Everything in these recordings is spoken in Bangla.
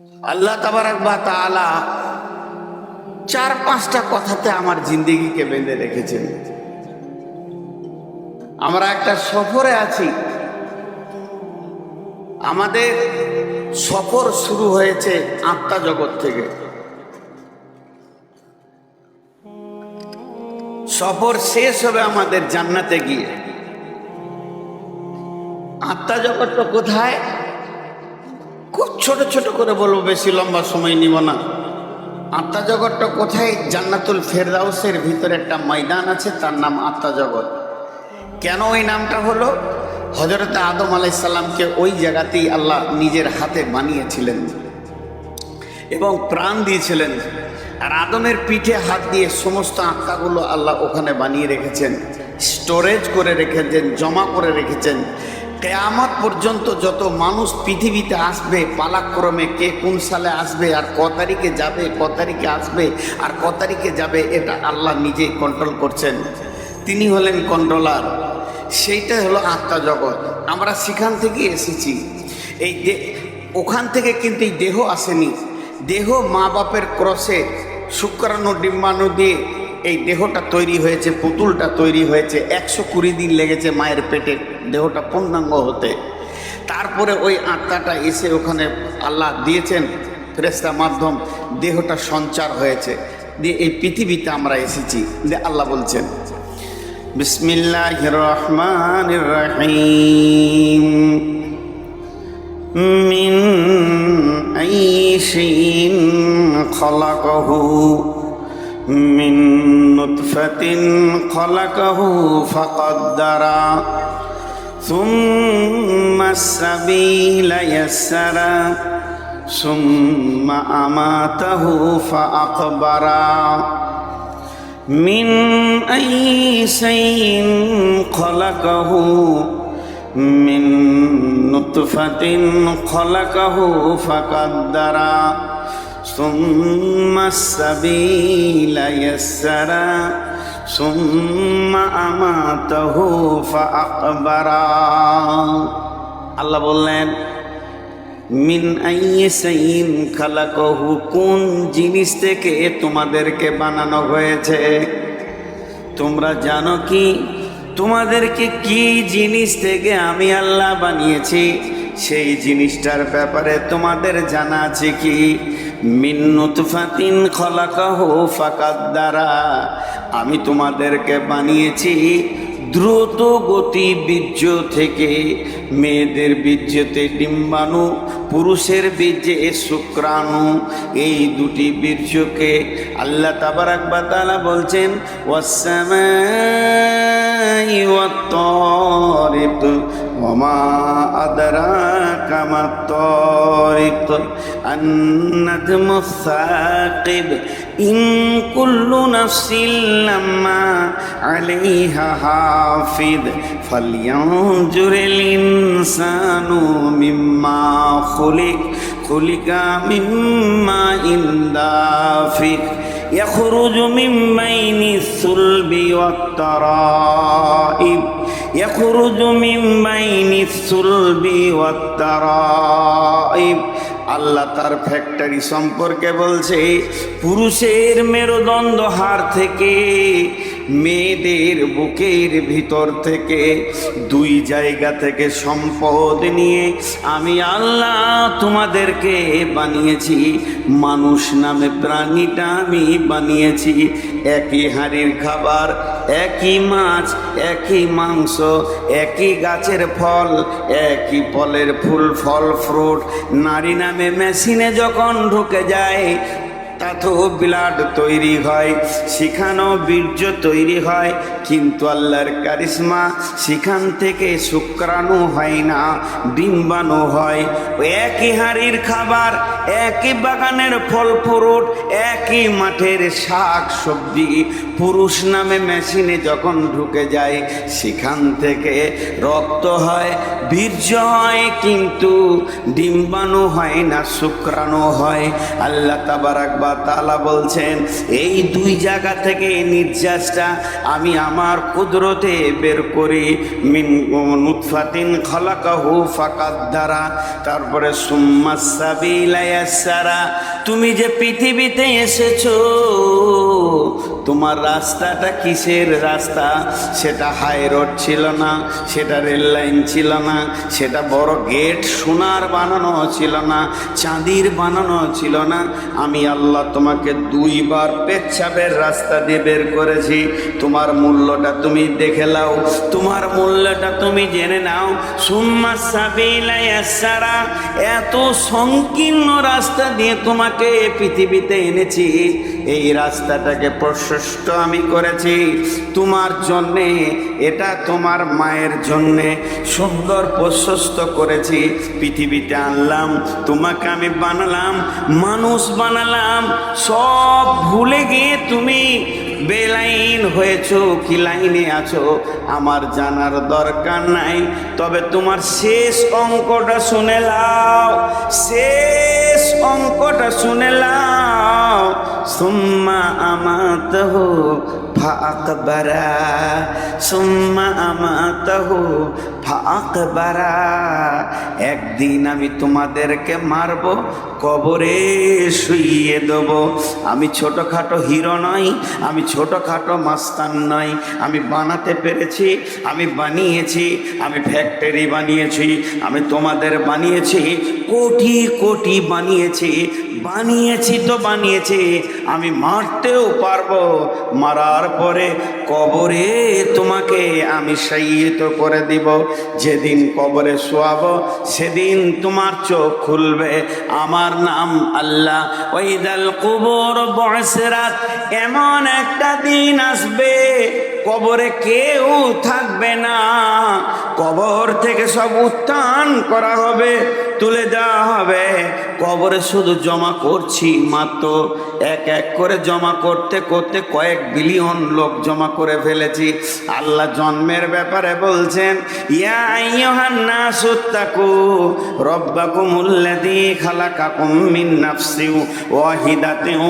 আল্লাহ তাবারাক বা চার পাঁচটা কথাতে আমার জিন্দেগিকে বেঁধে রেখেছেন। আমরা একটা সফরে আছি। আমাদের সফর শুরু হয়েছে আত্মা জগৎ থেকে। সফর শেষ হবে আমাদের জান্নাতে গিয়ে। আত্মা জগৎ তো কোথায়? খুব ছোট ছোট করে বলব, বেশি লম্বা সময় নিব না। আত্মা জগৎটা কোথায়? জান্নাতুল ফেরদাউসের ভিতরে একটা ময়দান আছে, তার নাম আত্মা জগৎ। কেন ওই নামটা হলো? হজরত আদম আলাইসাল্লামকে ওই জায়গাতেই আল্লাহ নিজের হাতে বানিয়েছিলেন এবং প্রাণ দিয়েছিলেন। আর আদমের পিঠে হাত দিয়ে সমস্ত আত্মাগুলো আল্লাহ ওখানে বানিয়ে রেখেছেন, স্টোরেজ করে রেখেছেন, জমা করে রেখেছেন। কেয়ামত পর্যন্ত যত মানুষ পৃথিবীতে আসবে, পালাক্রমে কে কোন সালে আসবে আর ক তারিখে যাবে, ক তারিখে আসবে আর ক তারিখে যাবে, এটা আল্লাহ নিজেই কন্ট্রোল করছেন। তিনি হলেন কন্ট্রোলার সেইটাই হলো আত্মা জগৎ। আমরা সেখান থেকে এসেছি। এই ওখান থেকে কিন্তু এই দেহ আসেনি। দেহ মা বাপের ক্রসে শুক্রাণু, ডিম্বাণু দিয়ে এই দেহটা তৈরি হয়েছে, পুতুলটা তৈরি হয়েছে। একশো কুড়ি দিন লেগেছে মায়ের পেটে। দেহটা পূর্ণাঙ্গ হতে। তারপরে ওই আত্মাটা এসে ওখানে আল্লাহ দিয়েছেন ফেরেস্তার মাধ্যম দেহটা সঞ্চার হয়েছে। দিয়ে এই পৃথিবীতে আমরা এসেছি যে আল্লাহ বলছেন বিসমিল্লাহ রহমান রহিম মিন খলাকহু, মিন নুতফাতিন খলাকহু ফাকাদ্দারা। ثم السبيل يسر ثم أماته فأقبر. من أي شيء خلقه؟ من نطفة خلقه فقدر. ثم السبيل يسر ثم أماته فأقبر আল্লাহ বললেন, মিন খালাকহু, কোন জিনিস থেকে তোমাদেরকে বানানো হয়েছে? তোমরা জানো কি? তোমাদেরকে কি জিনিস থেকে আমি আল্লাহ বানিয়েছি? সেই জিনিসটার ব্যাপারে তোমাদের জানা আছে কি? মিন্নুতফাতিন খলাকাহু ফাকাদ দ্বারা আমি তোমাদেরকে বানিয়েছি দ্রুত গতি বীর্য থেকে। মেয়েদের বীর্যতে ডিম্বাণু, পুরুষের বীর্যে শুক্রাণু। এই দুটি বীর্যকে আল্লাহ তাবারাক বাতালা বলছেন ওয়াসসামাই ওয়াত-তারিক ওমা আদরাকা মাত-তারিক আন-নাজমু সাকিব ইন কুল্লু নাফসিন লাম্মা আলাইহা হাফিদ ফালইয়ানজুরিল ইনসানু মিম্মা খুলিক খুলিকা মিম্মা ইন্দাফিক يخرج من بين الصلب والترائب يخرج من بين الصلب والترائب আল্লাহ তার ফ্যাক্টরি সম্পর্কে বলছে পুরুষের মেরুদণ্ড হাড় থেকে মেয়েদের বুকের ভিতর থেকে দুই জায়গা থেকে সম্পদ নিয়ে আমি আল্লাহ তোমাদেরকে বানিয়েছি। মানুষ নামে প্রাণীটা আমি বানিয়েছি। একই হাড়ির খাবার, একই মাছ, একই মাংস, একই গাছের ফল, একই ফলের ফুল, ফল, ফ্রুট। নারী নামে মেশিনে যখন ঢুকে যায় তাতেও ব্লাড তৈরি হয় সেখানেও বীর্য তৈরি হয় কিন্তু আল্লাহর কারিশমা সেখান থেকে শুক্রাণু হয় না, ডিম্বাণু হয়। একই হাড়ির খাবার, একই বাগানের ফল ফ্রুট, একই মাঠের শাক সবজি। পুরুষ নামে মেশিনে যখন ঢুকে যায়, সেখান থেকে রক্ত হয়, বীর্য হয়, কিন্তু ডিম্বাণু হয় না, শুক্রাণু হয়। আল্লাহ তাবারাক বা তাআলা বলছেন, এই দুই জায়গা থেকে নির্যাসটা আমি আমার কুদরতে বের করি, মিন নুতফাতিন খলাকাহু ফাকাদ দ্বারা তারপরে সুম্মা সাবিলা তুমি যে পৃথিবীতে এসেছ তোমার রাস্তাটা কিসের রাস্তা? সেটা হাই রোড ছিল না, সেটা রেল লাইন ছিল না, সেটা বড় গেট সোনার বানানো ছিল না, চাঁদির বানানো ছিল না। আমি আল্লাহ তোমাকে দুইবার পেচ্ছাপের রাস্তা দিয়ে বের করেছি। তোমার মূল্যটা তুমি দেখে লাও তোমার মূল্যটা তুমি জেনে নাও। সাবিলা ইয়াসসারা এত সংকীর্ণ রাস্তা দিয়ে তোমাকে পৃথিবীতে এনেছি। এই রাস্তাটাকে প্রশস্ত আমি করেছি। তোমার জন্যে, এটা তোমার মায়ের জন্যে সুন্দর প্রশস্ত করেছি। পৃথিবীতে আনলাম, তোমাকে আমি বানালাম, মানুষ বানালাম, সব ভুলে গিয়ে তুমি বেলাইন হয়েছো, কি লাইনে আছো, আমার জানার দরকার নাই। তবে তোমার শেষ অঙ্কটা শুনে লাও, শেষ অঙ্কটা শুনে লাও। সুম্মা আমাতহ ফাকবারা সুম্মা আমাতহ একদিন আমি তোমাদেরকে মারব, কবরে শুইয়ে দেব। আমি ছোটোখাটো হিরো নই, আমি ছোটোখাটো মাস্তান নই, আমি বানাতে পেরেছি, আমি বানিয়েছি, আমি ফ্যাক্টরি বানিয়েছি, আমি তোমাদের বানিয়েছি, কোটি কোটি বানিয়েছি বানিয়েছি তো বানিয়েছি, আমি মারতেও পারব। মারার পরে কবরে তোমাকে আমি সাইয়িত করে দিব। যেদিন কবরে শোয়াব, সেদিন তোমার চোখ খুলবে। আমার নাম আল্লাহ। ওইদাল কুবর বয়সেরাত এমন একটা দিন আসবে। কবরে কেউ থাকবে না। কবর থেকে সব উত্থান করা হবে, তুলে দেওয়া হবে। কবরে শুধু জমা করছি মাত্র। এক এক করে জমা করতে করতে কয়েক বিলিয়ন লোক জমা করে ফেলেছি। আল্লাহ জন্মের ব্যাপারে বলছেন, ইয়া আইয়ুহান নাসু তাকু রব্বাকুমুল্লাযী খালাকাকুম মিন নাফসিন ওয়াহিদাতিন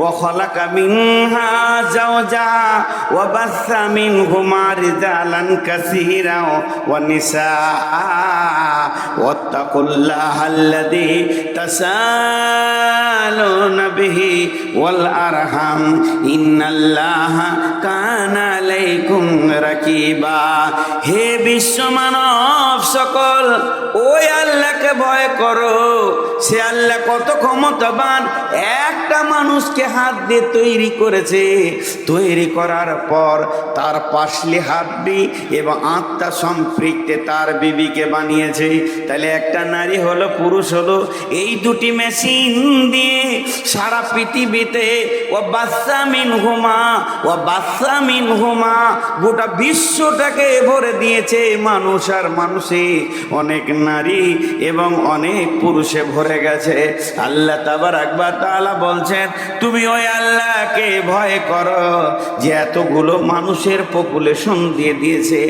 ওয়া খালাকা মিনহা যাওজাহা ওয়া বাসসা মিনহুমা জালান কাসিরা ওয়া নিসা ওয়াত্তাকুল্লাহ আল্লাযী তাসালুনা বিহি ওয়াল আরহাম। ইন্নাল্লাহা কানা আলাইকুম রাকিবা। হে বিশ্ব মানব সকল, ওই আল্লাহকে ভয় করো। সে আল্লাহ কত ক্ষমতাবান, একটা মানুষকে হাত দিয়ে তৈরি করেছে। তৈরি করার পর তার পাশলি হাড্ডি এবং আত্মা সম্পৃক্তে তার বিবিকে বানিয়েছে। তাহলে একটা নারী হলো, পুরুষ হলো, এই দুটি মেশিন দিয়ে সারা পৃথিবীতে ও বাচ্চা মিন হুমা ও বাচ্চা মিন হুমা গোটা বিশ্বটাকে ভরে দিয়েছে মানুষ আর মানুষে। অনেক নারী এবং অনেক পুরুষে ভরে গেছে। আল্লাহ তাবার একবার তালা বলছেন, তুমি ওই আল্লাহকে ভয় করো যে এতগুলো মানুষের পপুলেশন দিয়ে দিয়েছে।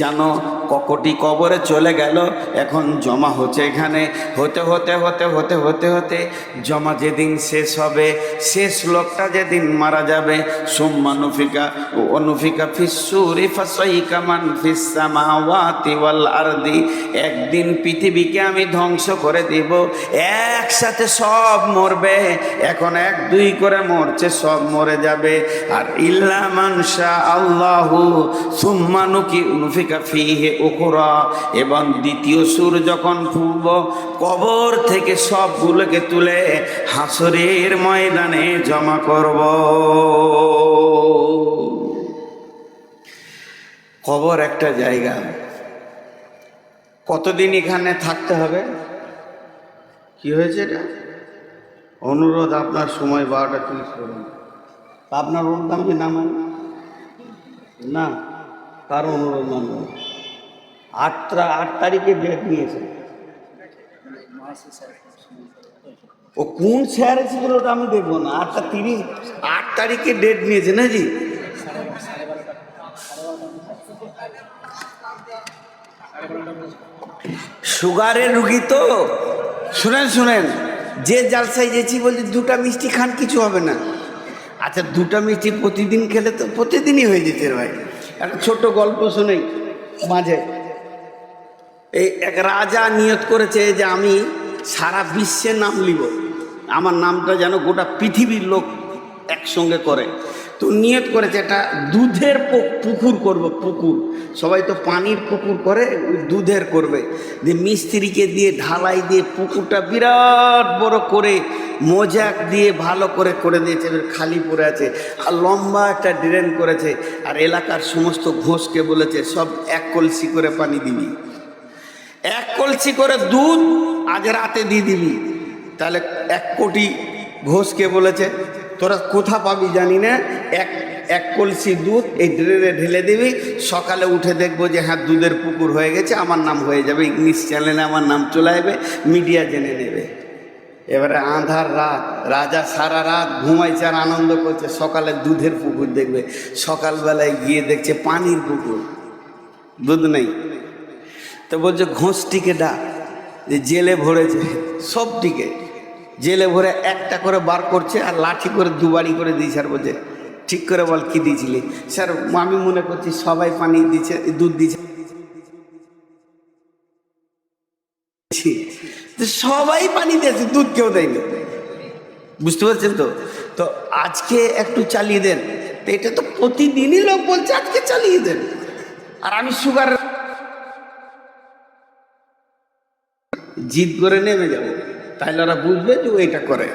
জানো, ককটি কবরে চলে গেল, এখন জমা হচ্ছে এখানে। হতে হতে হতে হতে হতে হতে জমা যেদিন শেষ হবে, শেষ লোকটা যেদিন মারা যাবে। সোম্মা নফিকা ও অনুফিকা একদিন পৃথিবীকে আমি ধ্বংস করে দিব, একসাথে সব মরবে, এখন এক দুই করে মরছে, সব মরে যাবে। আর ইল্লা মানসা আল্লাহু সুম্মা নুকি নুফিকা ফিহে উখরা। এবং দ্বিতীয় সুর যখন ফুলব, কবর থেকে সবগুলোকে তুলে হাসরের ময়দানে জমা করব। কবর একটা জায়গা। কতদিন এখানে থাকতে হবে? কি হয়েছে এটা? অনুরোধ আপনার সময় বারোটা তিরিশ করুন। আপনার অনুরোধ আমি নামান না কারও অনুরোধ মানব। না। আটটা, আট তারিখে ডেট নিয়েছে। ও কোন স্যার এসেছিল ওটা আমি দেখব না। আটটা তিরিশ, আট তারিখে ডেট নিয়েছে না জি সুগারের রুগী তো? শুনেন শুনেন। যে জালসাই যেছি বলছি দুটা মিষ্টি খান কিছু হবে না। আচ্ছা দুটা মিষ্টি প্রতিদিন খেলে তো প্রতিদিনই হয়ে যেতে ভাই। একটা ছোট গল্প শুনেই মাঝে। এই এক রাজা নিয়ত করেছে যে আমি সারা বিশ্বে নাম লিব। আমার নামটা যেন গোটা পৃথিবীর লোক একসঙ্গে করে। তো নিয়ত করেছে একটা দুধের পুকুর করব, পুকুর। সবাই তো পানির পুকুর করে, দুধের করবে। যে মিস্ত্রিকে দিয়ে ঢালাই দিয়ে পুকুরটা বিরাট বড় করে মোজাক দিয়ে ভালো করে করে দিয়েছে, খালি পড়ে আছে আর লম্বা একটা ড্রেন করেছে। আর এলাকার সমস্ত ঘোষকে বলেছে, সব এক কলসি করে পানি দিবি। এক কলসি করে দুধ আজ রাতে দিয়ে দিবি। তাহলে এক কোটি ঘোষকে বলেছে তোরা কোথা পাবি জানি না। এক এক কলসি দুধ এই ড্রেনে ঢেলে দিবি। সকালে উঠে দেখব যে হ্যাঁ দুধের পুকুর হয়ে গেছে, আমার নাম হয়ে যাবে, ইংলিশ চ্যানেলে আমার নাম চলে আসবে, মিডিয়া জেনে নেবে। এবারে আধার রাত, রাজা সারা রাত ঘুমাইছে আর আনন্দ করছে, সকালে দুধের পুকুর দেখবে, সকালবেলায় গিয়ে দেখছে পানির পুকুর। দুধ নেই। তো বলছে ঘোষটিকে ডাক, যে জেলে ভরেছে সবটিকে জেলে ভরে একটা করে বার করছে আর লাঠি করে দুবারি করে দিয়েছে আর বলছে, ঠিক করে বল কি দিয়েছিলি? স্যার, আমি মনে করছি সবাই পানি দিচ্ছে দুধ দিচ্ছে সবাই পানি দিয়েছে, দুধ কেউ দেয়নি। বুঝতে পারছেন তো? তো আজকে একটু চালিয়ে দেন। তো এটা তো প্রতিদিনই লোক বলছে, আজকে চালিয়ে দেন। আর আমি সুগার জিদ করে নেমে যাব। তাহলে ওরা বুঝবে যে ও এটা করে।